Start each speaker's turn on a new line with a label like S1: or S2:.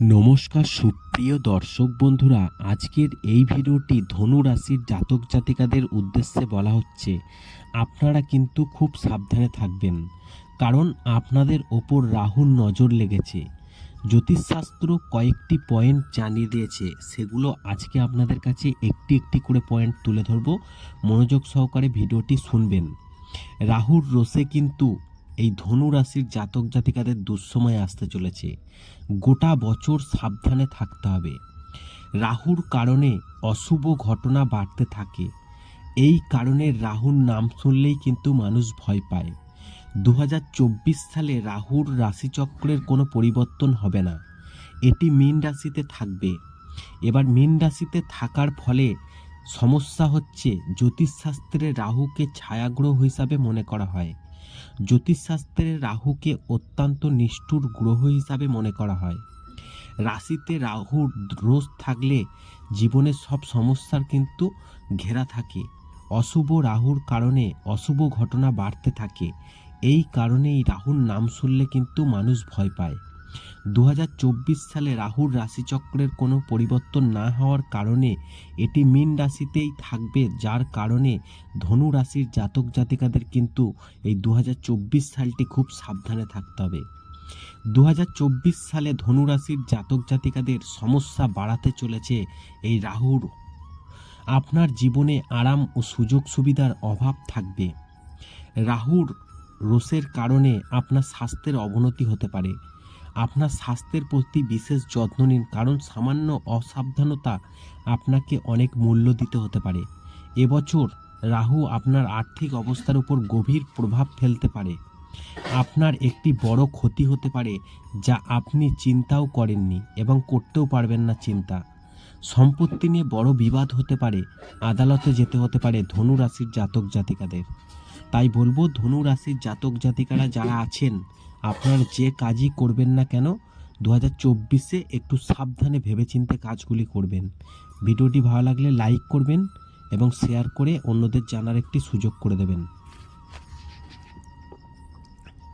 S1: নমস্কার সুপ্রিয় দর্শক বন্ধুরা, আজকের এই ভিডিওটি ধনু রাশির জাতক জাতিকাদের উদ্দেশ্যে বলা হচ্ছে, আপনারা কিন্তু খুব সাবধানে থাকবেন। কারণ আপনাদের ওপর রাহুর নজর লেগেছে। জ্যোতিষশাস্ত্র কয়েকটি পয়েন্ট জানিয়ে দিয়েছে, সেগুলো আজকে আপনাদের কাছে একটি একটি করে পয়েন্ট তুলে ধরবো। মনোযোগ সহকারে ভিডিওটি শুনবেন। রাহুর রোষে কিন্তু এই ধনু রাশির জাতক জাতিকাদের দুঃসময় আসতে চলেছে। গোটা বছর সাবধানে থাকতে হবে। রাহুর কারণে অশুভ ঘটনা বাড়তে থাকে। এই কারণে রাহুর নাম শুনলেই কিন্তু মানুষ ভয় পায়। দু হাজার চব্বিশ সালে রাহুর রাশিচক্রের কোনো পরিবর্তন হবে না। এটি মীন রাশিতে থাকবে। এবার মীন রাশিতে থাকার ফলে সমস্যা হচ্ছে জ্যোতিষশাস্ত্রে রাহুকে ছায়াগ্রহ হিসাবে মনে করা হয়। জ্যোতিষশাস্ত্রে রাহুকে অত্যন্ত নিষ্ঠুর গ্রহ হিসাবে মনে করা হয়। রাশিতে রাহুর রোজ থাকলে জীবনের সব সমস্যার কিন্তু ঘেরা থাকে। অশুভ রাহুর কারণে অশুভ ঘটনা বাড়তে থাকে। এই কারণেই রাহুর নাম শুনলে কিন্তু মানুষ ভয় পায়। দু হাজার চব্বিশ সালে রাহুর রাশিচক্রের কোনো পরিবর্তন না হওয়ার কারণে এটি মীন রাশিতেই থাকবে, যার কারণে ধনু রাশির জাতক জাতিকাদের কিন্তু এই দুহাজার চব্বিশ সালটি খুব সাবধানে থাকতে হবে। দু হাজার চব্বিশ সালে ধনু রাশির জাতক জাতিকাদের সমস্যা বাড়াতে চলেছে এই রাহুর। আপনার জীবনে আরাম ও সুযোগ সুবিধার অভাব থাকবে। রাহুর রোষের কারণে আপনার স্বাস্থ্যের অবনতি হতে পারে। আপনার স্বাস্থ্যের প্রতি বিশেষ যত্ন নিন, কারণ সামান্য অসাবধানতা আপনাকে অনেক মূল্য দিতে হতে পারে। এবছর রাহু আপনার আর্থিক অবস্থার উপর গভীর প্রভাব ফেলতে পারে। আপনার একটি বড় ক্ষতি হতে পারে, যা আপনি চিন্তাও করেননি এবং করতেও পারবেন না চিন্তা। সম্পত্তি নিয়ে বড় বিবাদ হতে পারে, আদালতে যেতে হতে পারে ধনু রাশির জাতক জাতিকাদের। তাই বলব ধনু রাশির জাতক জাতিকারা যারা আছেন আপনারা যে কাজই করবেন না কেন দু হাজার চব্বিশে একটু সাবধানে ভেবেচিন্তে কাজগুলি করবেন। ভিডিওটি ভালো লাগলে লাইক করবেন এবং শেয়ার করে অন্যদের জানার একটি সুযোগ করে দেবেন।